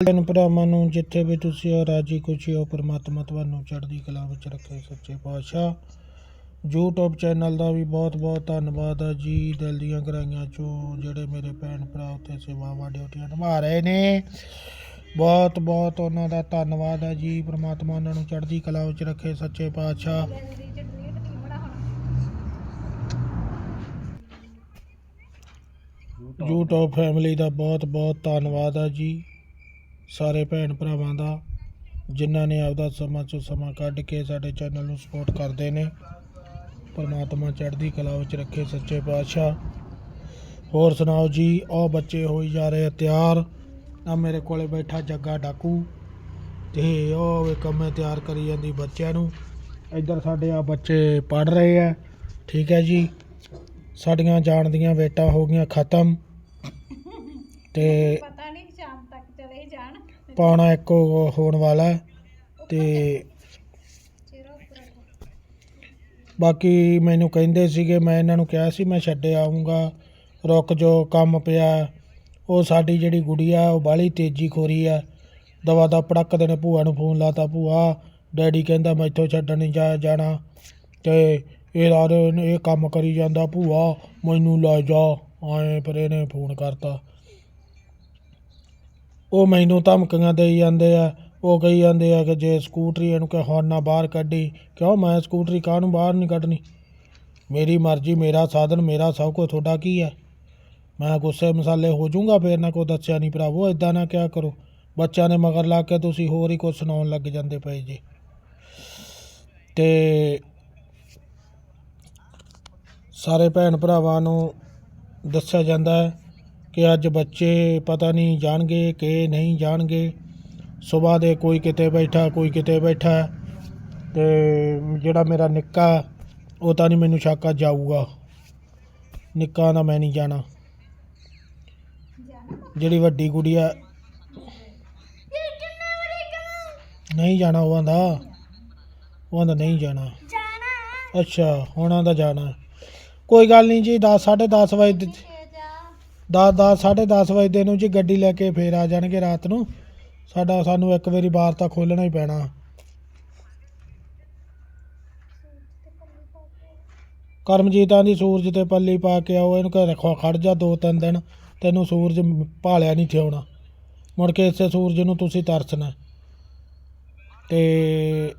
ਭੈਣ ਭਰਾਵਾਂ ਨੂੰ ਜਿੱਥੇ ਵੀ ਤੁਸੀਂ ਹੋ ਰਾਜੀ ਖੁਸ਼ੀ ਹੋ ਪਰਮਾਤਮਾ ਤੁਹਾਨੂੰ ਚੜ੍ਹਦੀ ਕਲਾ ਵਿੱਚ ਰੱਖੇ ਸੱਚੇ ਪਾਤਸ਼ਾਹ। YouTube ਚੈਨਲ ਦਾ ਵੀ ਬਹੁਤ ਬਹੁਤ ਧੰਨਵਾਦ ਹੈ ਜੀ। ਦਿਲ ਦੀਆਂ ਗਹਿਰਾਈਆਂ ਚੋਂ ਜਿਹੜੇ ਮੇਰੇ ਭੈਣ ਭਰਾ ਉੱਥੇ ਸੇਵਾਵਾਂ ਡਿਊਟੀਆਂ ਨਿਭਾ ਰਹੇ ਨੇ ਬਹੁਤ ਬਹੁਤ ਉਹਨਾਂ ਦਾ ਧੰਨਵਾਦ ਹੈ ਜੀ। ਪਰਮਾਤਮਾ ਉਹਨਾਂ ਨੂੰ ਚੜ੍ਹਦੀ ਕਲਾ ਵਿੱਚ ਰੱਖੇ ਸੱਚੇ ਪਾਤਸ਼ਾਹ। YouTube ਫੈਮਿਲੀ ਦਾ ਬਹੁਤ ਬਹੁਤ ਧੰਨਵਾਦ ਹੈ ਜੀ। ਸਾਰੇ ਭੈਣ ਭਰਾਵਾਂ ਦਾ, ਜਿਨ੍ਹਾਂ ਨੇ ਆਪਦਾ ਸਮਾਂ ਚੋਂ ਸਮਾਂ ਕੱਢ ਕੇ ਸਾਡੇ ਚੈਨਲ ਨੂੰ ਸਪੋਰਟ ਕਰਦੇ ਨੇ, ਪਰਮਾਤਮਾ ਚੜ੍ਹਦੀ ਕਲਾ ਵਿੱਚ ਰੱਖੇ ਸੱਚੇ ਪਾਤਸ਼ਾਹ। ਹੋਰ ਸੁਣਾਓ ਜੀ ਉਹ ਬੱਚੇ ਹੋਈ ਜਾ ਰਹੇ ਆ ਤਿਆਰ। ਆ ਮੇਰੇ ਕੋਲੇ ਬੈਠਾ ਜੱਗਾ ਡਾਕੂ, ਤੇ ਉਹ ਵੇ ਕੰਮੇ ਤਿਆਰ ਕਰੀ ਜਾਂਦੀ ਬੱਚਿਆਂ ਨੂੰ। ਇੱਧਰ ਸਾਡੇ ਆ ਬੱਚੇ ਪੜ ਰਹੇ ਆ, ਠੀਕ ਹੈ ਜੀ। ਸਾਡੀਆਂ ਜਾਣ ਦੀਆਂ ਵੇਟਾਂ ਹੋ ਗਈਆਂ ਖਤਮ। ਤੇ ਪਤਾ ਨਹੀਂ ਸ਼ਾਮ ਤੱਕ ਚਲੇ ਪਾਉਣਾ ਇੱਕ ਹੋਣ ਵਾਲਾ ਅਤੇ ਬਾਕੀ ਮੈਨੂੰ ਕਹਿੰਦੇ ਸੀਗੇ, ਮੈਂ ਇਹਨਾਂ ਨੂੰ ਕਿਹਾ ਸੀ, ਮੈਂ ਛੱਡੇ ਆਉਂਗਾ ਰੁਕ ਜੋ, ਕੰਮ ਪਿਆ। ਉਹ ਸਾਡੀ ਜਿਹੜੀ ਗੁੜੀਆ ਉਹ ਬਾਹਲੀ ਤੇਜ਼ੀ ਖੋਰੀ ਆ। ਦਵਾ ਦਾ ਪੜਕ ਦੇਣੇ, ਭੂਆ ਨੂੰ ਫੋਨ ਲਾਤਾ, ਭੂਆ, ਡੈਡੀ ਕਹਿੰਦਾ ਮੈਂ ਇੱਥੋਂ ਛੱਡਣ ਨਹੀਂ ਜਾ, ਜਾਣਾ। ਤੇ ਇਹ ਰਾਤ ਇਹ ਕੰਮ ਕਰੀ ਜਾਂਦਾ, ਭੂਆ, ਮੈਨੂੰ ਲੈ ਜਾ। ਆਏ ਪਰ ਇਹਨੇ ਫੋਨ ਕਰਤਾ। ਉਹ ਮੈਨੂੰ ਧਮਕੀਆਂ ਦੇਈ ਜਾਂਦੇ ਆ, ਉਹ ਕਹੀ ਜਾਂਦੇ ਆ ਕਿ ਜੇ ਸਕੂਟਰੀ ਇਹਨੂੰ ਕਿ ਹੁਣ ਨਾ ਬਾਹਰ ਕੱਢੀ, ਕਿਉਂ ਮੈਂ ਸਕੂਟਰੀ ਕਾਹਨੂੰ ਬਾਹਰ ਨਹੀਂ ਕੱਢਣੀ? ਮੇਰੀ ਮਰਜ਼ੀ, ਮੇਰਾ ਸਾਧਨ, ਮੇਰਾ ਸਭ ਕੁਝ ਤੁਹਾਡਾ ਕੀ ਹੈ? ਮੈਂ ਗੁੱਸੇ ਮਸਾਲੇ ਹੋ ਜਾਊਂਗਾ ਫੇਰ ਨਾ ਕੋਈ ਦੱਸਿਆ ਨਹੀਂ ਭਰਾਵੋ ਇਦਾਂ ਨਾ ਕਿਆ ਕਰੋ। ਬੱਚਿਆਂ ਨੇ ਮਗਰ ਲਾ ਕੇ ਤੁਸੀਂ ਹੋਰ ਹੀ ਕੁਝ ਸੁਣਾਉਣ ਲੱਗ ਜਾਂਦੇ ਪਏ ਜੀ। ਤੇ ਸਾਰੇ ਭੈਣ ਭਰਾਵਾਂ ਨੂੰ ਦੱਸਿਆ ਜਾਂਦਾ ਹੈ ਕਿ ਅੱਜ ਬੱਚੇ ਪਤਾ ਨਹੀਂ ਜਾਣਗੇ ਕਿ ਨਹੀਂ ਜਾਣਗੇ। ਸਵੇਰ ਦੇ ਕੋਈ ਕਿਤੇ ਬੈਠਾ ਕੋਈ ਕਿਤੇ ਬੈਠਾ ਤੇ ਜਿਹੜਾ ਮੇਰਾ ਨਿੱਕਾ ਉਹ ਤਾਂ ਨਹੀਂ ਮੈਨੂੰ ਸ਼ੱਕ ਆ ਜਾਊਗਾ ਨਿੱਕਾ ਦਾ ਮੈਂ ਨਹੀਂ ਜਾਣਾ। ਜਿਹੜੀ ਵੱਡੀ ਗੁੜੀਆ ਨਹੀਂ ਜਾਣਾ ਉਹ ਆਂਦਾ। ਉਹ ਆਂਦਾ ਨਹੀਂ ਜਾਣਾ। ਜਾਣਾ। ਅੱਛਾ ਹੁਣਾਂ ਦਾ ਜਾਣਾ। ਕੋਈ ਗੱਲ ਨਹੀਂ ਜੀ 10 10:30 ਵਜੇ ਦੇ- ਦਸ ਦਸ, ਸਾਢੇ ਦਸ ਵਜੇ ਦੇ ਨੂੰ ਜੀ ਗੱਡੀ ਲੈ ਕੇ ਫੇਰ ਆ ਜਾਣਗੇ ਰਾਤ ਨੂੰ। ਸਾਡਾ ਸਾਨੂੰ ਇੱਕ ਵਾਰੀ ਬਾਰ ਤਾਂ ਖੋਲਣਾ ਹੀ ਪੈਣਾ। ਕਰਮਜੀਤਾਂ ਦੀ ਸੂਰਜ ਤੇ ਪੱਲੀ ਪਾ ਕੇ ਆਓ, ਇਹਨੂੰ ਘਰ ਰੱਖੋ ਖੜ ਜਾ ਦੋ ਤਿੰਨ ਦਿਨ, ਤੈਨੂੰ ਸੂਰਜ ਭਾਲਿਆ ਨਹੀਂ ਥਿਆਉਣਾ ਮੁੜ ਕੇ ਇਸੇ ਸੂਰਜ ਨੂੰ ਤੁਸੀਂ ਤਰਸਣਾ। ਤੇ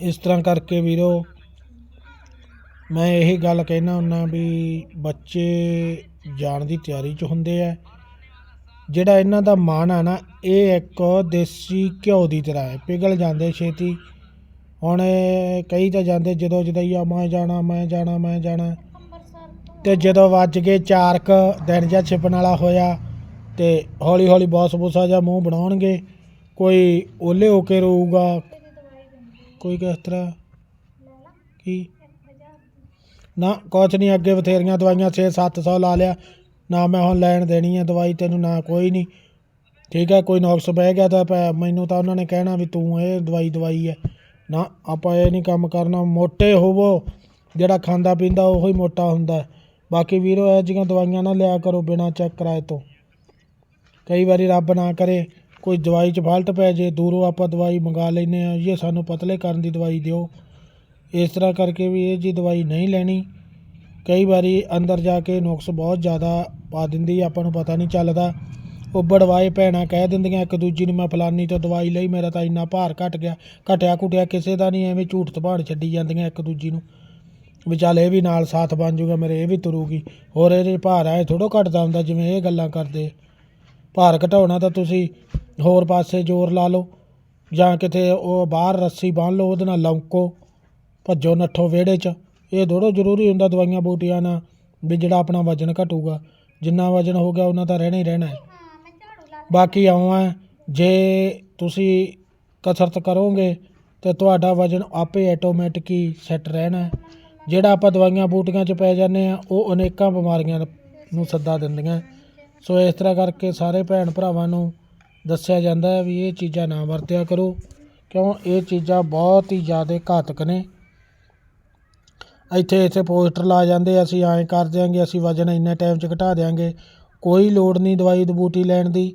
ਇਸ ਤਰ੍ਹਾਂ ਕਰਕੇ ਵੀਰੋ, ਮੈਂ ਇਹੀ ਗੱਲ ਕਹਿਣਾ ਹੁੰਦਾ ਵੀ ਬੱਚੇ ਜਾਣ ਦੀ ਤਿਆਰੀ 'ਚ ਹੁੰਦੇ ਆ। ਜਿਹੜਾ ਇਹਨਾਂ ਦਾ ਮਨ ਆ ਨਾ, ਇਹ ਇੱਕ ਦੇਸੀ ਘਿਓ ਦੀ ਤਰ੍ਹਾਂ ਹੈ। ਪਿਘਲ ਜਾਂਦੇ ਛੇਤੀ। ਹੁਣ ਕਈ ਤਾਂ ਜਾਂਦੇ, ਜਦੋਂ ਜਦਈਆ, ਮੈਂ ਜਾਣਾ ਮੈਂ ਜਾਣਾ ਮੈਂ ਜਾਣਾ। ਅੰਮ੍ਰਿਤਸਰ ਤੇ ਜਦੋਂ ਵੱਜ ਕੇ ਚਾਰਕ ਦਿਨ ਜਾਂ ਛਿਪਣ ਵਾਲਾ ਹੋਇਆ ਤੇ ਹੌਲੀ ਹੌਲੀ ਬੌਸ ਬੂਸਾ ਜਾਂ ਮੂੰਹ ਬਣਾਉਣਗੇ, ਕੋਈ ਓਲੇ ਹੋ ਕੇ ਰੋਊਗਾ, ਕੋਈ ਕਿਸ ਤਰ੍ਹਾਂ? ਕੀ? ਨਾ, ਕੁਛ ਨਹੀਂ ਅੱਗੇ ਬਥੇਰੀਆਂ ਦਵਾਈਆਂ 6-700 ਲਾ ਲਿਆ। ਨਾ ਮੈਂ ਹੁਣ ਲੈਣ ਦੇਣੀ ਹੈ ਦਵਾਈ, ਤੈਨੂੰ ਨਾ ਕੋਈ ਨਹੀਂ ਠੀਕ ਹੈ ਕੋਈ ਨੁਕਸ ਬਹਿ ਗਿਆ ਤਾਂ ਪੈ- ਮੈਨੂੰ ਤਾਂ ਉਹਨਾਂ ਨੇ ਕਹਿਣਾ ਵੀ ਤੂੰ ਇਹ ਦਵਾਈ ਦਵਾਈ ਹੈ ਨਾ, ਆਪਾਂ ਇਹ ਨਹੀਂ ਕੰਮ ਕਰਨਾ, ਮੋਟੇ ਹੋਵੋ। ਜਿਹੜਾ ਖਾਂਦਾ ਪੀਂਦਾ, ਉਹੋ ਹੀ ਮੋਟਾ ਹੁੰਦਾ। ਬਾਕੀ ਵੀਰੋ, ਇਹ ਜਿਹੀਆਂ ਦਵਾਈਆਂ ਨਾ ਲਿਆ ਕਰੋ ਬਿਨਾਂ ਚੈੱਕ ਕਰਾਏ ਤੋਂ। ਕਈ ਵਾਰੀ ਰੱਬ ਨਾ ਕਰੇ, ਕੋਈ ਦਵਾਈ 'ਚ ਫਾਲਟ ਪੈ ਜੇ, ਦੂਰੋਂ ਆਪਾਂ ਦਵਾਈ ਮੰਗਾ ਲੈਨੇ ਆ ਇਹ ਸਾਨੂੰ ਪਤਲੇ ਕਰਨ ਦੀ ਦਵਾਈ ਦਿਓ। ਇਸ ਤਰ੍ਹਾਂ ਕਰਕੇ ਵੀ ਇਹ ਜੀ ਦਵਾਈ ਨਹੀਂ ਲੈਣੀ। ਕਈ ਵਾਰੀ ਅੰਦਰ ਜਾ ਕੇ ਨੁਕਸ ਬਹੁਤ ਜ਼ਿਆਦਾ ਪਾ ਦਿੰਦੀ ਆਪਾਂ ਨੂੰ ਪਤਾ ਨਹੀਂ ਚੱਲਦਾ। ਉੱਬੜਵਾਏ ਭੈਣਾਂ ਕਹਿ ਦਿੰਦੀਆਂ, ਇੱਕ ਦੂਜੀ ਨੂੰ ਮੈਂ ਫਲਾਨੀ ਤੋਂ ਦਵਾਈ ਲਈ, ਮੇਰਾ ਤਾਂ ਇੰਨਾ ਭਾਰ ਘਟ ਗਿਆ। ਘਟਿਆ ਘੁਟਿਆ ਕਿਸੇ ਦਾ ਨਹੀਂ, ਐਵੇਂ ਝੂਠ ਤਬਾੜ ਛੱਡੀ ਜਾਂਦੀਆਂ ਇੱਕ ਦੂਜੀ ਨੂੰ। ਵੀ ਚੱਲ ਇਹ ਵੀ ਨਾਲ ਸਾਥ ਬਣ ਜੂਗਾ, ਮੇਰੇ ਇਹ ਵੀ ਤੁਰੂਗੀ। ਹੋਰ ਇਹਦੇ ਭਾਰ ਆਏ ਥੋੜੋ ਘਟਦਾ ਹੁੰਦਾ, ਜਿਵੇਂ ਇਹ ਗੱਲਾਂ ਕਰਦੇ। ਭਾਰ ਘਟਾਉਣਾ ਤਾਂ ਤੁਸੀਂ ਹੋਰ ਪਾਸੇ ਜ਼ੋਰ ਲਾ ਲਓ, ਜਾਂ ਕਿਤੇ ਉਹ ਬਾਹਰ ਰੱਸੀ ਬੰਨ੍ਹ ਲਓ, ਉਹਦੇ ਨਾਲ ਲੌਂਕੋ। ਭੱਜੋ ਨੱਠੋ ਵਿਹੜੇ 'ਚ। ਇਹ ਥੋੜ੍ਹਾ ਜ਼ਰੂਰੀ ਹੁੰਦਾ ਦਵਾਈਆਂ ਬੂਟੀਆਂ ਨਾਲ ਵੀ ਜਿਹੜਾ ਆਪਣਾ ਵਜਨ ਘਟੂਗਾ। ਜਿੰਨਾ ਵਜਨ ਹੋ ਗਿਆ ਉਹਨਾਂ ਤਾਂ ਰਹਿਣਾ ਹੀ ਰਹਿਣਾ ਹੈ। ਬਾਕੀ ਆਉਂ ਜੇ ਤੁਸੀਂ ਕਸਰਤ ਕਰੋਗੇ ਤੇ ਤੁਹਾਡਾ ਵਜਨ ਆਪੇ ਆਟੋਮੈਟਿਕ ਹੀ ਸੈੱਟ ਰਹਿਣਾ ਜਿਹੜਾ ਆਪਾਂ ਦਵਾਈਆਂ ਬੂਟੀਆਂ 'ਚ ਪੈ ਜਾਂਦੇ ਆ ਉਹ ਅਨੇਕਾਂ ਬਿਮਾਰੀਆਂ ਨੂੰ ਸੱਦਾ ਦਿੰਦੀਆਂ ਸੋ ਇਸ ਤਰ੍ਹਾਂ ਕਰਕੇ ਸਾਰੇ ਭੈਣ ਭਰਾਵਾਂ ਨੂੰ ਦੱਸਿਆ ਜਾਂਦਾ ਹੈ ਵੀ ਇਹ ਚੀਜ਼ਾਂ ਨਾ ਵਰਤਿਆ ਕਰੋ। ਕਿਉਂ? ਇਹ ਚੀਜ਼ਾਂ ਬਹੁਤ ਹੀ ਜ਼ਿਆਦਾ ਘਾਤਕ ਨੇ। ਇੱਥੇ ਇੱਥੇ ਪੋਸਟਰ ਲਾ ਜਾਂਦੇ ਅਸੀਂ ਐਂ ਕਰ ਦਿਆਂਗੇ ਅਸੀਂ ਵਜਨ ਇੰਨੇ ਟਾਈਮ 'ਚ ਘਟਾ ਦਿਆਂਗੇ। ਕੋਈ ਲੋੜ ਨਹੀਂ ਦਵਾਈ ਦਬੂਟੀ ਲੈਣ ਦੀ।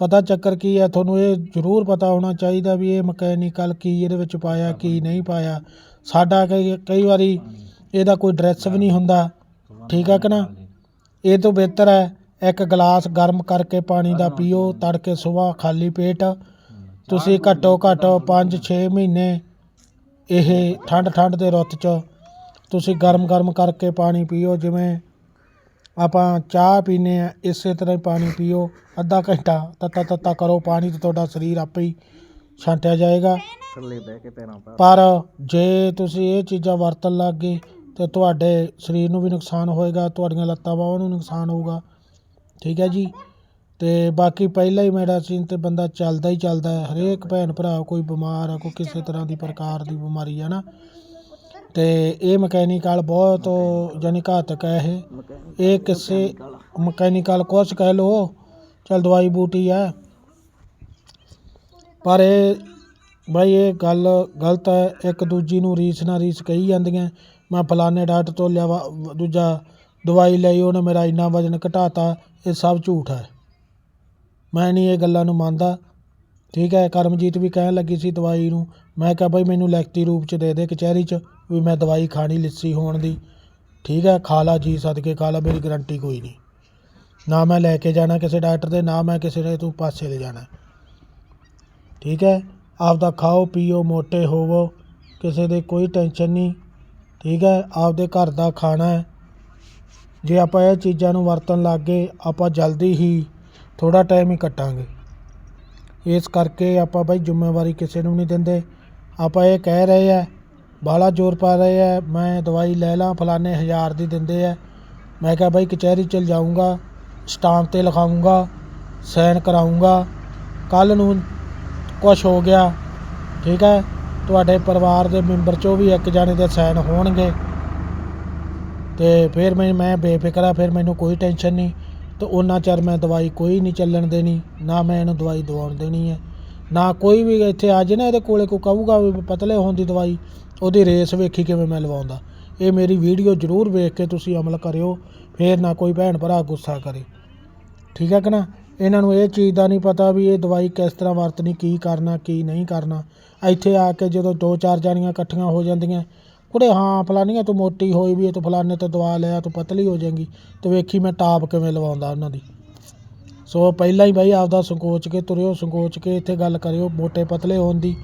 ਪਤਾ ਚੱਕਰ ਕੀ ਹੈ ਤੁਹਾਨੂੰ ਇਹ ਜ਼ਰੂਰ ਪਤਾ ਹੋਣਾ ਚਾਹੀਦਾ ਵੀ ਇਹ ਮਕੈਨੀਕਲ ਕੀ ਇਹਦੇ ਵਿੱਚ ਪਾਇਆ ਕੀ ਨਹੀਂ ਪਾਇਆ। ਸਾਡਾ ਕਈ ਕਈ ਵਾਰੀ ਇਹਦਾ ਕੋਈ ਡਰੈਸ ਵੀ ਨਹੀਂ ਹੁੰਦਾ। ਠੀਕ ਹੈ ਕਿ ਨਾ? ਇਹ ਤੋਂ ਬਿਹਤਰ ਹੈ ਇੱਕ ਗਲਾਸ ਗਰਮ ਕਰਕੇ ਪਾਣੀ ਦਾ ਪੀਓ ਤੜਕੇ ਸਵੇਰ ਖਾਲੀ ਪੇਟ। ਤੁਸੀਂ ਘੱਟੋ ਘੱਟ 5-6 ਮਹੀਨੇ ਇਹ ਠੰਡ ਠੰਡ ਦੇ ਰੁੱਤ 'ਚ ਤੁਸੀਂ ਗਰਮ ਗਰਮ ਕਰਕੇ ਪਾਣੀ ਪੀਓ ਜਿਵੇਂ ਆਪਾਂ ਚਾਹ ਪੀਨੇ ਆ ਇਸੇ ਤਰ੍ਹਾਂ ਹੀ ਪਾਣੀ ਪੀਓ। ਅੱਧਾ ਘੰਟਾ ਤੱਤਾ ਤੱਤਾ ਕਰੋ ਪਾਣੀ ਤੇ ਤੁਹਾਡਾ ਸਰੀਰ ਆਪੇ ਹੀ ਛਾਂਟਿਆ ਜਾਏਗਾ। ਥੱਲੇ ਬਹਿ ਕੇ ਪੈਰਾਂ ਪਾ ਪਰ ਜੇ ਤੁਸੀਂ ਇਹ ਚੀਜ਼ਾਂ ਵਰਤਣ ਲੱਗ ਗਏ ਤੇ ਤੁਹਾਡੇ ਸਰੀਰ ਨੂੰ ਵੀ ਨੁਕਸਾਨ ਹੋਏਗਾ ਤੁਹਾਡੀਆਂ ਲੱਤਾਂ ਬਾਹਾਂ ਨੂੰ ਨੁਕਸਾਨ ਹੋਊਗਾ। ਠੀਕ ਹੈ ਜੀ? ਤੇ ਬਾਕੀ ਪਹਿਲਾਂ ਹੀ ਮੈਡੀਸਿਨ ਤੇ ਬੰਦਾ ਚੱਲਦਾ ਹੀ ਚੱਲਦਾ ਹੈ। ਹਰੇਕ ਭੈਣ ਭਰਾ ਕੋਈ ਬਿਮਾਰ ਆ ਕੋਈ ਕਿਸੇ ਤਰ੍ਹਾਂ ਦੀ ਪ੍ਰਕਾਰ ਦੀ ਬਿਮਾਰੀ ਹੈ ਨਾ। ਤੇ ਇਹ ਮਕੈਨੀਕਲ ਬਹੁਤ ਯਾਨੀ ਘਾਤਕ ਹੈ ਇਹ। ਇਹ ਕਿਸੇ ਮਕੈਨੀਕਲ ਕੁਛ ਕਹਿ ਲੋ ਚਲ ਦਵਾਈ ਬੂਟੀ ਹੈ। ਪਰ ਇਹ ਬਾਈ, ਇਹ ਗੱਲ ਗਲਤ ਹੈ। ਇੱਕ ਦੂਜੀ ਨੂੰ ਰੀਸ ਨਾਲ ਰੀਸ ਕਹੀ ਜਾਂਦੀਆਂ। ਮੈਂ ਫਲਾਣੇ ਡਾਕਟਰ ਤੋਂ ਲਿਆ ਦੂਜਾ ਦਵਾਈ ਲਈ, ਉਹਨੇ ਮੇਰਾ ਇੰਨਾ ਵਜਨ ਘਟਾਤਾ, ਇਹ ਸਭ ਝੂਠ ਹੈ। ਮੈਂ ਨਹੀਂ ਇਹ ਗੱਲਾਂ ਨੂੰ ਮੰਨਦਾ। ਠੀਕ ਹੈ, ਕਰਮਜੀਤ ਵੀ ਕਹਿਣ ਲੱਗੀ ਸੀ ਦਵਾਈ ਨੂੰ ਮੈਂ ਕਿਹਾ ਬਾਈ ਮੈਨੂੰ ਲਿਖਤੀ ਰੂਪ ਚ ਦੇ ਦੇ ਕਚਹਿਰੀ ਚ ਵੀ ਮੈਂ ਦਵਾਈ ਖਾਣੀ ਲਿੱਸੀ ਹੋਣ ਦੀ। ਠੀਕ ਹੈ, ਖਾ ਲਾ ਜੀ, ਸਦਕੇ ਖਾ ਲਾ, ਮੇਰੀ ਗਰੰਟੀ ਕੋਈ ਨਹੀਂ। ਨਾ ਮੈਂ ਲੈ ਕੇ ਜਾਣਾ ਕਿਸੇ ਡਾਕਟਰ ਦੇ, ਨਾ ਮੈਂ ਕਿਸੇ ਦੇ ਤੂੰ ਪਾਸੇ ਲੈ ਜਾਣਾ। ਠੀਕ ਹੈ, ਆਪਦਾ ਖਾਓ, ਪੀਓ, ਮੋਟੇ ਹੋਵੋ, ਕਿਸੇ ਦੇ ਕੋਈ ਟੈਨਸ਼ਨ ਨਹੀਂ। ਠੀਕ ਹੈ, ਆਪਦੇ ਘਰ ਦਾ ਖਾਣਾ ਹੈ। ਜੇ ਆਪਾਂ ਇਹ ਚੀਜ਼ਾਂ ਨੂੰ ਵਰਤਣ ਲੱਗ ਗਏ, ਆਪਾਂ ਜਲਦੀ ਹੀ ਥੋੜਾ ਟਾਈਮ ਹੀ ਕੱਟਾਂਗੇ। ਇਸ ਕਰਕੇ ਆਪਾਂ ਬਾਈ ਜ਼ਿੰਮੇਵਾਰੀ ਕਿਸੇ ਨੂੰ ਨਹੀਂ ਦਿੰਦੇ। ਆਪਾਂ ਇਹ ਕਹਿ ਰਹੇ ਹੈ ਬਾਹਲਾ ਜ਼ੋਰ ਪਾ ਰਹੇ ਹੈ ਮੈਂ ਦਵਾਈ ਲੈ ਲਾਂ, ਫਲਾਣੇ ਹਜ਼ਾਰ ਦੀ ਦਿੰਦੇ ਹੈ ਮੈਂ ਕਿਹਾ ਬਾਈ ਕਚਹਿਰੀ ਚਲ ਜਾਊਂਗਾ ਸਟਾਂਪ ਤੇ ਲਿਖਾਊਂਗਾ, ਸਾਈਨ ਕਰਾਊਂਗਾ। ਕੱਲ ਨੂੰ ਕੁਛ ਹੋ ਗਿਆ, ਠੀਕ ਹੈ ਤੁਹਾਡੇ ਪਰਿਵਾਰ ਦੇ ਮੈਂਬਰ ਚੋਂ ਵੀ ਇੱਕ ਜਾਣੇ ਦੇ ਸਾਈਨ ਹੋਣਗੇ। ਤੇ ਫਿਰ ਮੈਂ ਮੈਂ ਬੇਫਿਕਰ ਆ, ਫਿਰ ਮੈਨੂੰ ਕੋਈ ਟੈਨਸ਼ਨ ਨਹੀਂ। ਤੇ ਉਹਨਾਂ ਚਿਰ ਮੈਂ ਦਵਾਈ ਕੋਈ ਨਹੀਂ ਚੱਲਣ ਦੇਣੀ, ਨਾ ਮੈਂ ਇਹਨੂੰ ਦਵਾਈ ਦਵਾਉਣ ਦੇਣੀ ਹੈ ਨਾ ਕੋਈ ਵੀ ਇੱਥੇ ਆ ਜੇ ਨਾ ਇਹਦੇ ਕੋਲੇ ਕੋਈ ਕਹੂਗਾ ਵੀ ਪਤਲੇ ਹੋਣ ਦੀ ਦਵਾਈ, ਉਹਦੀ ਰੇਸ ਵੇਖੀ ਕਿਵੇਂ ਮੈਂ ਲਵਾਉਂਦਾ। ਇਹ ਮੇਰੀ ਵੀਡੀਓ ਜ਼ਰੂਰ ਵੇਖ ਕੇ ਤੁਸੀਂ ਅਮਲ ਕਰਿਓ, ਫੇਰ ਨਾ ਕੋਈ ਭੈਣ ਭਰਾ ਗੁੱਸਾ ਕਰੇ। ਠੀਕ ਹੈ ਕਿ ਨਾ? ਇਹਨਾਂ ਨੂੰ ਇਹ ਚੀਜ਼ ਦਾ ਨਹੀਂ ਪਤਾ ਵੀ ਇਹ ਦਵਾਈ ਕਿਸ ਤਰ੍ਹਾਂ ਵਰਤਣੀ, ਕੀ ਕਰਨਾ, ਕੀ ਨਹੀਂ ਕਰਨਾ। ਇੱਥੇ ਆ ਕੇ ਜਦੋਂ ਦੋ ਚਾਰ ਜਾਣੀਆਂ ਇਕੱਠੀਆਂ ਹੋ ਜਾਂਦੀਆਂ, ਕੁੜੇ ਹਾਂ ਫਲਾਨੀਆਂ ਤੂੰ ਮੋਟੀ ਹੋਈ ਵੀ ਹੈ ਤੂੰ ਫਲਾਨੇ ਤੋਂ ਦਵਾ ਲਿਆ, ਤੂੰ ਪਤਲੀ ਹੋ ਜਾਏਗੀ, ਤੇ ਵੇਖੀ ਮੈਂ ਟਾਪ ਕਿਵੇਂ ਲਵਾਉਂਦਾ ਉਹਨਾਂ ਦੀ। ਸੋ ਪਹਿਲਾਂ ਹੀ ਬਾਈ ਆਪਦਾ ਸੰਕੋਚ ਕੇ ਤੁਰਿਓ, ਸੰਕੋਚ ਕੇ ਇੱਥੇ ਗੱਲ ਕਰਿਓ ਮੋਟੇ ਪਤਲੇ ਹੋਣ ਦੀ।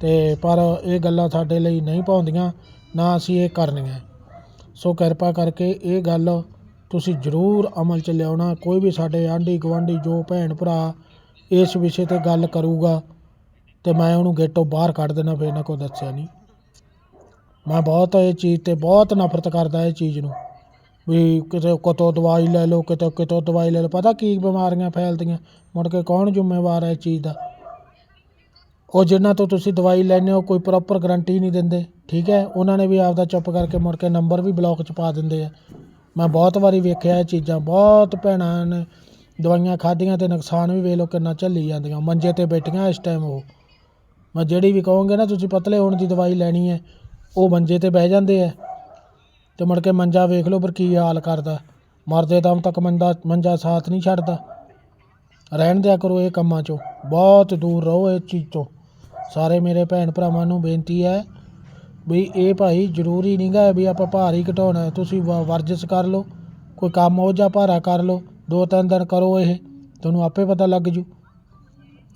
ਤੇ ਪਰ ਇਹ ਗੱਲਾਂ ਸਾਡੇ ਲਈ ਨਹੀਂ ਪਾਉਂਦੀਆਂ, ਨਾ ਅਸੀਂ ਇਹ ਕਰਨੀਆਂ। ਸੋ ਕਿਰਪਾ ਕਰਕੇ ਇਹ ਗੱਲ ਤੁਸੀਂ ਜ਼ਰੂਰ ਅਮਲ ਚ ਲਿਆਉਣਾ, ਕੋਈ ਵੀ ਸਾਡੇ ਆਂਢੀ ਗੁਆਂਢੀ ਜੋ ਭੈਣ ਭਰਾ ਇਸ ਵਿਸ਼ੇ ਤੇ ਗੱਲ ਕਰੂਗਾ, ਤੇ ਮੈਂ ਉਹਨੂੰ ਗੇਟੋਂ ਬਾਹਰ ਕੱਢ ਦੇਣਾ, ਫਿਰ ਇਹਨਾਂ ਕੋ ਦੱਸਿਆ ਨਹੀਂ। ਮੈਂ ਬਹੁਤ ਇਹ ਚੀਜ਼ ਤੇ ਬਹੁਤ ਨਫ਼ਰਤ ਕਰਦਾ ਇਹ ਚੀਜ਼ ਨੂੰ। ਵੀ ਕਿਤੇ ਕਿਤੋਂ ਦਵਾਈ ਲੈ ਲਓ, ਕਿਤੋਂ ਕਿਤੋਂ ਦਵਾਈ ਲੈ ਲਓ। ਪਤਾ ਕੀ ਬਿਮਾਰੀਆਂ ਫੈਲਦੀਆਂ? ਮੁੜ ਕੇ ਕੌਣ ਜ਼ਿੰਮੇਵਾਰ ਹੈ ਇਸ ਚੀਜ਼ ਦਾ? ਉਹ ਜਿਨ੍ਹਾਂ ਤੋਂ ਤੁਸੀਂ ਦਵਾਈ ਲੈਂਦੇ ਹੋ, ਕੋਈ ਪ੍ਰੋਪਰ ਗਰੰਟੀ ਨਹੀਂ ਦਿੰਦੇ। ਠੀਕ ਹੈ? ਉਹਨਾਂ ਨੇ ਵੀ ਆਪਦਾ ਚੁੱਪ ਕਰਕੇ ਮੁੜ ਕੇ ਨੰਬਰ ਵੀ ਬਲੌਕ 'ਚ ਪਾ ਦਿੰਦੇ ਆ। ਮੈਂ ਬਹੁਤ ਵਾਰੀ ਵੇਖਿਆ ਇਹ ਚੀਜ਼ਾਂ। ਬਹੁਤ ਭੈਣਾਂ ਨੇ, ਦਵਾਈਆਂ ਖਾਧੀਆਂ ਤੇ ਨੁਕਸਾਨ ਵੀ ਵੇਖ ਲਓ ਕਿੰਨਾ ਝੱਲੀ ਜਾਂਦੀਆਂ। ਮੰਜੇ ਤੇ ਬੈਠੀਆਂ ਇਸ ਟਾਈਮ ਉਹ। ਮੈਂ ਜਿਹੜੀ ਵੀ ਕਹੋਗੇ ਨਾ, ਤੁਸੀਂ ਪਤਲੇ ਹੋਣ ਦੀ ਦਵਾਈ ਲੈਣੀ ਹੈ, ਉਹ ਮੰਜੇ ਤੇ ਬਹਿ ਜਾਂਦੇ ਆ। ਅਤੇ ਮੁੜ ਕੇ ਮੰਜਾ ਵੇਖ ਲਓ ਪਰ ਕੀ ਹਾਲ ਕਰਦਾ। ਮਰਦੇ ਦਮ ਤੱਕ ਮੰਜਾ ਮੰਜਾ ਸਾਥ ਨਹੀਂ ਛੱਡਦਾ। ਰਹਿਣ ਦਿਆ ਕਰੋ ਇਹ ਕੰਮਾਂ ਚੋਂ। ਬਹੁਤ ਦੂਰ ਰਹੋ ਇਹ ਚੀਜ਼ ਤੋਂ ਸਾਰੇ ਮੇਰੇ ਭੈਣ ਭਰਾਵਾਂ ਨੂੰ ਬੇਨਤੀ ਹੈ ਵੀ ਇਹ ਭਾਈ ਜ਼ਰੂਰੀ ਨਹੀਂਗਾ ਵੀ ਆਪਾਂ ਭਾਰ ਹੀ ਘਟਾਉਣਾ ਤੁਸੀਂ ਵ- ਵਰਜਿਸ਼ ਕਰ ਲਓ ਕੋਈ ਕੰਮ ਹੋ ਜਾ ਭਾਰਾ ਕਰ ਲਓ ਦੋ ਤਿੰਨ ਦਿਨ ਕਰੋ ਇਹ ਤੁਹਾਨੂੰ ਆਪੇ ਪਤਾ ਲੱਗ ਜੂ।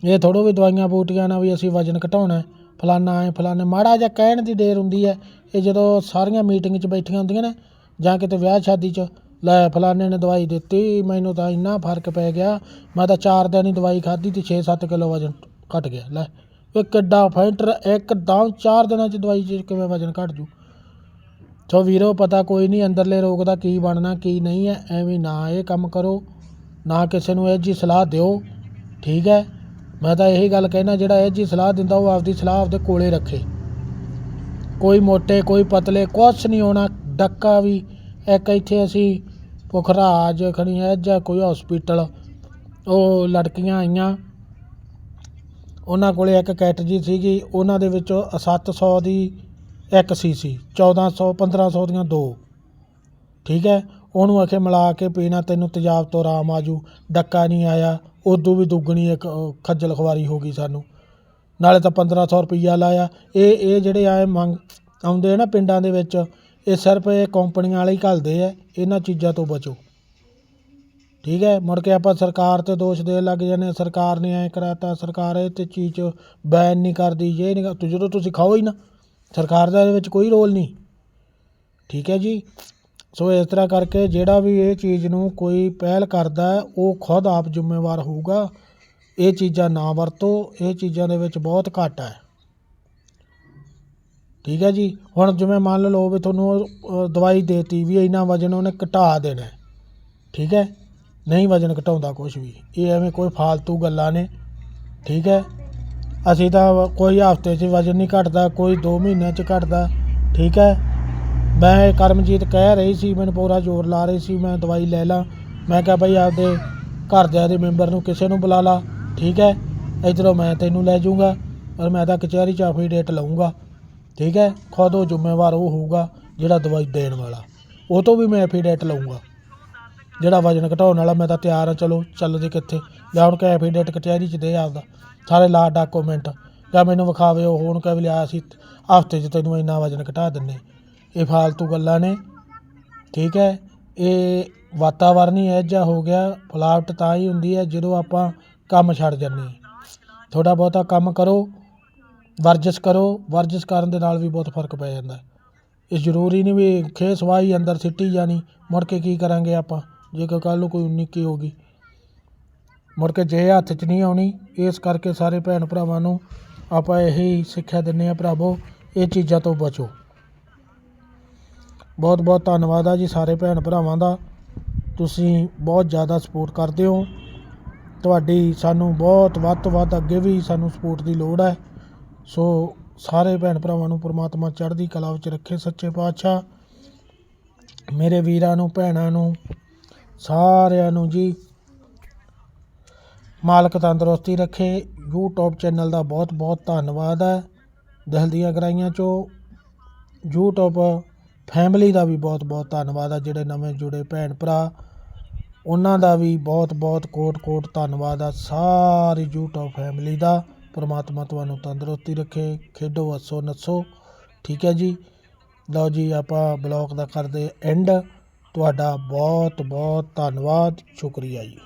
ਇਹ ਥੋੜੋ ਵੀ ਦਵਾਈਆਂ ਬੂਟੀਆਂ ਨਾਲ ਵੀ ਅਸੀਂ ਵਜਨ ਘਟਾਉਣਾ ਹੈ, ਫਲਾਨਾ ਹੈ ਫਲਾਨਾ, ਮਾੜਾ ਜਿਹਾ ਕਹਿਣ ਦੀ ਦੇਰ ਹੁੰਦੀ ਹੈ ਇਹ ਜਦੋਂ ਸਾਰੀਆਂ ਮੀਟਿੰਗ 'ਚ ਬੈਠੀਆਂ ਹੁੰਦੀਆਂ ਨੇ, ਜਾਂ ਕਿਤੇ ਵਿਆਹ ਸ਼ਾਦੀ 'ਚ, ਲੈ ਫਲਾਣੇ ਨੇ ਦਵਾਈ ਦਿੱਤੀ, ਮੈਨੂੰ ਤਾਂ ਇੰਨਾ ਫ਼ਰਕ ਪੈ ਗਿਆ, ਮੈਂ ਤਾਂ ਚਾਰ ਦਿਨ ਹੀ ਦਵਾਈ ਖਾਧੀ ਤੇ 6-7 ਕਿਲੋ ਵਜਨ ਘਟ ਗਿਆ। ਲੈ, ਇਹ ਕਿੱਡਾ ਫੈਂਟਰ, ਇੱਕਦਮ ਚਾਰ ਦਿਨਾਂ 'ਚ ਦਵਾਈ 'ਚ ਕਿਵੇਂ ਵਜਨ ਘਟ ਜੂ? ਸੋ ਵੀਰੋ, ਪਤਾ ਕੋਈ ਨਹੀਂ ਅੰਦਰਲੇ ਰੋਗ ਦਾ ਕੀ ਬਣਨਾ, ਕੀ ਨਹੀਂ ਹੈ ਐਵੇਂ ਨਾ ਇਹ ਕੰਮ ਕਰੋ, ਨਾ ਕਿਸੇ ਨੂੰ ਇਹ ਜੀ ਸਲਾਹ ਦਿਓ, ਠੀਕ ਹੈ ਮੈਂ ਤਾਂ ਇਹੀ ਗੱਲ ਕਹਿਣਾ, ਜਿਹੜਾ ਇਹ ਜੀ ਸਲਾਹ ਦਿੰਦਾ ਉਹ ਆਪਦੀ ਸਲਾਹ ਆਪਦੇ ਕੋਲੇ ਰੱਖੇ। ਕੋਈ ਮੋਟੇ, ਕੋਈ ਪਤਲੇ, ਕੁਛ ਨਹੀਂ ਹੋਣਾ, ਡੱਕਾ ਵੀ। ਇੱਕ ਇੱਥੇ ਅਸੀਂ ਪੁਖਰਾਜ ਖਣੀ ਹੈ ਜਾਂ ਕੋਈ ਹਸਪੀਟਲ ਉਹ ਲੜਕੀਆਂ ਆਈਆਂ। ਉਹਨਾਂ ਕੋਲੇ ਇੱਕ ਕੈਟ ਜੀ ਸੀਗੀ, ਉਹਨਾਂ ਦੇ ਵਿੱਚੋਂ 700 ਦੀ ਇੱਕ ਸੀਸੀ 1400 1500 ਦੀਆਂ ਦੋ। ਠੀਕ ਹੈ? ਉਹਨੂੰ ਆਖੇ, ਮਿਲਾ ਕੇ ਪੀਣਾ, ਤੈਨੂੰ ਤੇਜ਼ਾਬ ਤੋਂ ਆਰਾਮ ਆਜੂ, ਡੱਕਾ ਨਹੀਂ ਆਇਆ। ਉਦੋਂ ਵੀ ਦੁੱਗਣੀ ਇੱਕ ਖੱਜਲ ਖਵਾਰੀ ਹੋ ਗਈ ਸਾਨੂੰ। ਨਾਲੇ ਤਾਂ 1500 ਰੁਪਈਆ ਲਾਇਆ। ਇਹ ਇਹ ਜਿਹੜੇ ਆਏ ਮੰਗ ਆਉਂਦੇ ਆ ਨਾ ਪਿੰਡਾਂ ਦੇ ਵਿੱਚ ਇਹ ਸਿਰਫ ਇਹ ਕੰਪਨੀਆਂ ਵਾਲੇ ਹੀ ਘੱਲਦੇ ਆ। ਇਹਨਾਂ ਚੀਜ਼ਾਂ ਤੋਂ ਬਚੋ। ਠੀਕ ਹੈ ਮੁੜ ਕੇ ਆਪਾਂ ਸਰਕਾਰ ਤੇ ਦੋਸ਼ ਦੇਣ ਲੱਗ ਜਾਂਦੇ ਹਾਂ, ਸਰਕਾਰ ਨੇ ਐ ਕਰਾਤਾ ਸਰਕਾਰ ਇਹ ਤੇ ਚੀਜ਼ ਬੈਨ ਨਹੀਂ ਕਰਦੀ ਇਹ ਨਹੀਂ ਜਦੋਂ ਤੁਸੀਂ ਖਾਓ ਹੀ ਨਾ ਸਰਕਾਰ ਦਾ ਇਹਦੇ ਵਿੱਚ ਕੋਈ ਰੋਲ ਨਹੀਂ। ਠੀਕ ਹੈ ਜੀ। ਸੋ ਇਸ ਤਰ੍ਹਾਂ ਕਰਕੇ ਜਿਹੜਾ ਵੀ ਇਹ ਚੀਜ਼ ਨੂੰ ਕੋਈ ਪਹਿਲ ਕਰਦਾ ਉਹ ਖੁਦ ਆਪ ਜ਼ਿੰਮੇਵਾਰ ਹੋਊਗਾ। ਇਹ ਚੀਜ਼ਾਂ ਨਾ ਵਰਤੋ, ਇਹ ਚੀਜ਼ਾਂ ਦੇ ਵਿੱਚ ਬਹੁਤ ਘਾਟਾ ਹੈ। ਠੀਕ ਹੈ ਜੀ? ਹੁਣ ਜਿਵੇਂ ਮੰਨ ਲਓ ਵੀ ਤੁਹਾਨੂੰ ਦਵਾਈ ਦੇਤੀ ਵੀ ਇੰਨਾ ਵਜਨ ਉਹਨੇ ਘਟਾ ਦੇਣਾ ਠੀਕ ਹੈ? ਨਹੀਂ ਵਜਨ ਘਟਾਉਂਦਾ ਕੁਝ ਵੀ। ਇਹ ਐਵੇਂ ਕੋਈ ਫਾਲਤੂ ਗੱਲਾਂ ਨੇ। ਠੀਕ ਹੈ? ਅਸੀਂ ਤਾਂ ਕੋਈ ਹਫ਼ਤੇ 'ਚ ਵਜਨ ਨਹੀਂ ਘਟਦਾ, ਕੋਈ 2 ਮਹੀਨਿਆਂ 'ਚ ਘਟਦਾ। ਠੀਕ ਹੈ? ਮੈਂ ਕਰਮਜੀਤ ਕਹਿ ਰਹੀ ਸੀ, ਮੈਨੂੰ ਪੂਰਾ ਜ਼ੋਰ ਲਾ ਰਹੀ ਸੀ, ਮੈਂ ਦਵਾਈ ਲੈ ਲਾਂ। ਮੈਂ ਕਿਹਾ ਭਾਈ ਆਪਦੇ ਘਰਦਿਆਂ ਦੇ ਮੈਂਬਰ ਨੂੰ ਕਿਸੇ ਨੂੰ ਬੁਲਾ ਲਾ, ਠੀਕ ਹੈ? ਇੱਧਰੋਂ ਮੈਂ ਤੈਨੂੰ ਲੈ ਜਾਊਂਗਾ ਔਰ ਮੈਂ ਤਾਂ ਕਚਹਿਰੀ 'ਚ ਐਫੀਡੇਟ ਲਊਂਗਾ, ਠੀਕ ਹੈ? ਖੁਦ ਉਹ ਜ਼ਿੰਮੇਵਾਰ ਉਹ ਹੋਊਗਾ ਜਿਹੜਾ ਦਵਾਈ ਦੇਣ ਵਾਲਾ। ਉਹ ਤੋਂ ਵੀ ਮੈਂ ਐਫੀਡੇਟ ਲਊਂਗਾ। ਜਿਹੜਾ ਵਜਨ ਘਟਾਉਣ ਵਾਲਾ, ਮੈਂ ਤਾਂ ਤਿਆਰ ਹਾਂ, ਚਲੋ, ਚੱਲਦੇ ਕਿੱਥੇ? ਜਾਂ ਹੁਣ ਕਹੇ ਐਫੀਡੇਟ ਕਚਹਿਰੀ 'ਚ ਦੇ ਆਪਦਾ। ਸਾਰੇ ਲਾ ਡਾਕੂਮੈਂਟ ਜਾਂ ਮੈਨੂੰ ਵਿਖਾਵੇ, ਉਹ ਹੁਣ ਕਹੇ ਵੀ ਲਿਆ ਅਸੀਂ ਹਫ਼ਤੇ 'ਚ ਤੈਨੂੰ ਇੰਨਾ ਵਜਨ ਘਟਾ ਦਿੰਨੇ। ਇਹ ਫਾਲਤੂ ਗੱਲਾਂ ਨੇ। ਠੀਕ ਹੈ, ਇਹ ਵਾਤਾਵਰਨ ਹੀ ਇਹੋ ਜਿਹਾ ਹੋ ਗਿਆ, ਫਲਾਵਟ ਤਾਂ ਹੀ ਹੁੰਦੀ ਹੈ ਜਦੋਂ ਆਪਾਂ ਕੰਮ ਛੱਡ ਜਾਂਦੇ ਹਾਂ। ਥੋੜਾ ਬਹੁਤਾ ਕੰਮ ਕਰੋ, ਵਰਜਿਸ਼ ਕਰੋ, ਵਰਜਿਸ਼ ਕਰਨ ਦੇ ਨਾਲ ਵੀ ਬਹੁਤ ਫ਼ਰਕ ਪੈ ਜਾਂਦਾ। ਇਹ ਜ਼ਰੂਰੀ ਨਹੀਂ ਵੀ ਖੇ ਸਵਾਈ ਅੰਦਰ ਸਿੱਟੀ ਜਾਣੀ, ਮੁੜ ਕੇ ਕੀ ਕਰਾਂਗੇ ਆਪਾਂ ਜੇ ਕੋਈ ਕੱਲ੍ਹ ਨੂੰ ਕੋਈ ਨਿੱਕੀ ਹੋ ਗਈ ਮੁੜ ਕੇ ਜੇ ਹੱਥ 'ਚ ਨਹੀਂ ਆਉਣੀ, ਇਸ ਕਰਕੇ ਸਾਰੇ ਭੈਣ ਭਰਾਵਾਂ ਨੂੰ ਆਪਾਂ ਇਹੀ ਸਿੱਖਿਆ ਦਿੰਦੇ ਆ ਭਰਾਵੋ, ਇਹ ਚੀਜ਼ਾਂ ਤੋਂ ਬਚੋ। ਬਹੁਤ ਬਹੁਤ ਧੰਨਵਾਦ ਆ ਜੀ ਸਾਰੇ ਭੈਣ ਭਰਾਵਾਂ ਦਾ। ਤੁਸੀਂ ਬਹੁਤ ਜ਼ਿਆਦਾ ਸਪੋਰਟ ਕਰਦੇ ਹੋ। ਤੁਹਾਡੀ ਸਾਨੂੰ ਬਹੁਤ ਵੱਧ ਤੋਂ ਵੱਧ ਅੱਗੇ ਵੀ ਸਾਨੂੰ ਸਪੋਰਟ ਦੀ ਲੋੜ ਹੈ। ਸੋ ਸਾਰੇ ਭੈਣ ਭਰਾਵਾਂ ਨੂੰ ਪ੍ਰਮਾਤਮਾ ਚੜ੍ਹਦੀ ਕਲਾ ਵਿੱਚ ਰੱਖੇ ਸੱਚੇ ਪਾਤਸ਼ਾਹ। ਮੇਰੇ ਵੀਰਾਂ ਨੂੰ, ਭੈਣਾਂ ਨੂੰ, ਸਾਰਿਆਂ ਨੂੰ ਜੀ ਮਾਲਕ ਤੰਦਰੁਸਤੀ ਰੱਖੇ। YouTube ਚੈਨਲ ਦਾ ਬਹੁਤ ਬਹੁਤ ਧੰਨਵਾਦ ਹੈ। ਦਿਲ ਦੀਆਂ ਗਰਾਈਆਂ ਚੋਂ YouTube ਫੈਮਿਲੀ ਦਾ ਵੀ ਬਹੁਤ ਬਹੁਤ ਧੰਨਵਾਦ ਆ, ਜਿਹੜੇ ਨਵੇਂ ਜੁੜੇ ਭੈਣ ਭਰਾ। ਉਹਨਾਂ ਦਾ ਵੀ ਬਹੁਤ ਬਹੁਤ ਕੋਟ ਕੋਟ ਧੰਨਵਾਦ ਆ, ਸਾਰੀ YouTube ਫੈਮਿਲੀ ਦਾ। ਪ੍ਰਮਾਤਮਾ ਤੁਹਾਨੂੰ ਤੰਦਰੁਸਤੀ ਰੱਖੇ, ਖੇਡੋ, ਹੱਸੋ, ਨੱਸੋ। ਠੀਕ ਹੈ ਜੀ? ਲਓ ਜੀ, ਆਪਾਂ ਬਲੌਗ ਦਾ ਕਰਦੇ ਐਂਡ ਤੁਹਾਡਾ ਬਹੁਤ ਬਹੁਤ ਧੰਨਵਾਦ, ਸ਼ੁਕਰੀਆ ਜੀ।